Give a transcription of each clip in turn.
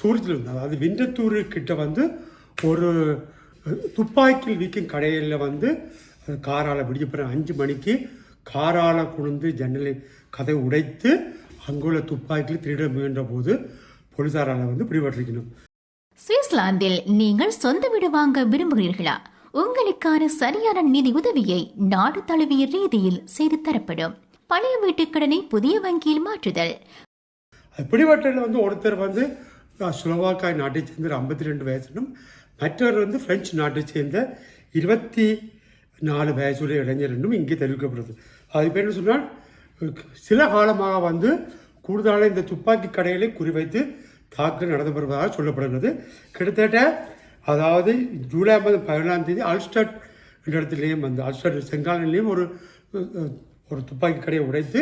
தூரத்தில் இருந்து அதாவது விண்டத்தூர் கிட்ட வந்து ஒரு துப்பாக்கியில் விற்கும் கடையில் வந்து காரால விடியப்புறம் அஞ்சு மணிக்கு காரால குழுந்து ஜன்னலை கதை உடைத்து அங்குள்ள துப்பாக்கியில் திருட முயன்ற போது போலீசாரால் வந்து பிடிபட்டிருக்கணும். சுவிட்சர்லாந்தில் நீங்கள் சொந்த வீடு வாங்க விரும்புகிறீர்களா? உங்களுக்கான சரியான நிதி உதவியை நாடு தழுவிய ரீதியில் செய்து தரப்படும். பழைய வீட்டுக் கடனை புதிய வங்கியில் மாற்றுதல். அது பிடிபட்டதில் வந்து ஒருத்தர் வந்து ஸ்லோவாக்காய் நாட்டை சேர்ந்த ஐம்பத்தி ரெண்டு வயசிலும் மற்றவர் வந்து பிரெஞ்சு நாட்டை சேர்ந்த இருபத்தி நாலு வயசுடைய இளைஞரனும் இங்கே தெரிவிக்கப்படுது. அது பேர் என்ன சொன்னால் சில காலமாக வந்து கூடுதலான இந்த துப்பாக்கி கடைகளை குறிவைத்து தாக்குதல் நடந்து வருவதாக சொல்லப்படுகிறது. கிட்டத்தட்ட அதாவது ஜூலை மாதம் பதினாலாம் தேதி அல்ஸ்டட் என்ற இடத்துலையும் வந்து அல்ஸ்டட் செங்காலிலையும் ஒரு ஒரு துப்பாக்கி கடையை உடைத்து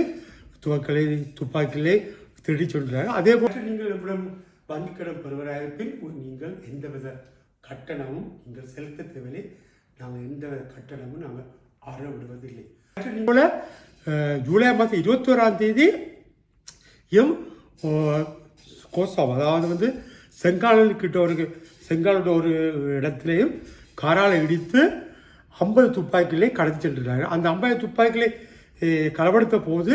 துவக்கலை துப்பாக்கிலே திருடி சொல்கிறாங்க அதே போல நீங்கள் வங்கிக்கடன் வங்கி பெறுவராக இருப்பின் நீங்கள் எந்தவித கட்டணமும் நீங்கள் செலுத்த தேவையில்லை. நாங்கள் எந்தவித கட்டணமும் நாங்கள் ஆற விடுவதில்லை போல ஜூலை மாதம் இருபத்தோராம் தேதி எம் கோசாவ் அதாவது வந்து செங்காலன் கிட்ட ஒரு செங்காலோட ஒரு இடத்துலையும் காரால் இடித்து ஐம்பது துப்பாக்கிகளை கடத்தி சென்றிருக்காங்க அந்த ஐம்பது துப்பாக்கிகளை களவெடுத்த போது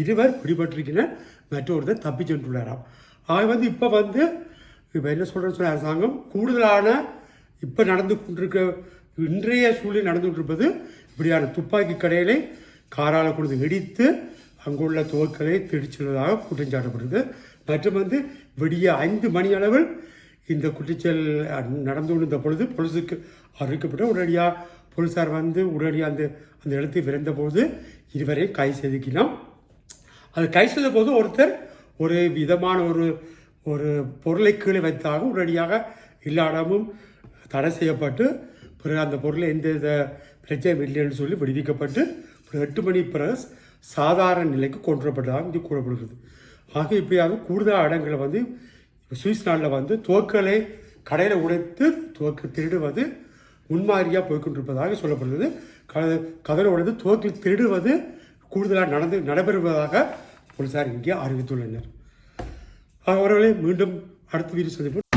இருவர் பிடிபட்டிருக்கின்றனர். மற்றொருத்தர் தப்பி சென்றுள்ளாராம். ஆக வந்து இப்போ வந்து இப்போ என்ன சொல்கிறேன்னு சொல்ல அரசாங்கம் கூடுதலான இப்போ நடந்து கொண்டிருக்க இன்றைய சூழலில் நடந்து கொண்டிருப்பது இப்படியான துப்பாக்கி கடைகளை காரால் கொண்டு இடித்து அங்குள்ள துவக்களை திடிச்சுள்ளதாக குற்றம் சாட்டப்படுது மற்றும் வந்து விடிய ஐந்து மணி அளவில் இந்த குற்றச்செயல் நடந்து கொண்டிருந்த பொழுது பொலிசுக்கு அறிவிக்கப்பட்ட உடனடியாக போலீஸார் வந்து உடனடியாக அந்த அந்த இடத்தை விரைந்த போது இருவரை கை செதுக்கினோம் அது கை செய்த போது ஒருத்தர் ஒரு விதமான ஒரு ஒரு பொருளை கீழே வைத்தாக உடனடியாக எல்லா இடமும் தடை செய்யப்பட்டு பிறகு அந்த பொருளை எந்த வித பிரச்சனையும் இல்லைன்னு சொல்லி விடுவிக்கப்பட்டு பிறகு எட்டு மணி பிறகு சாதாரண நிலைக்கு கொண்டு வரப்பட்டதாக இது கூறப்படுகிறது. ஆக இப்படியாக கூடுதல் இடங்களை வந்து சுவிஸ் நாட்டில் வந்து துவக்களை கடையில் உடைத்து துவக்க திருடுவது முன்மாதிரியாக போய்கொண்டிருப்பதாக சொல்லப்படுகிறது. க கதலை உடைத்து துவக்கில் திருடுவது கூடுதலாக நடந்து நடைபெறுவதாக போலீசார் இங்கே அறிவித்துள்ளனர். அவர்களை மீண்டும் அடுத்த வீடியோ சந்திப்போம்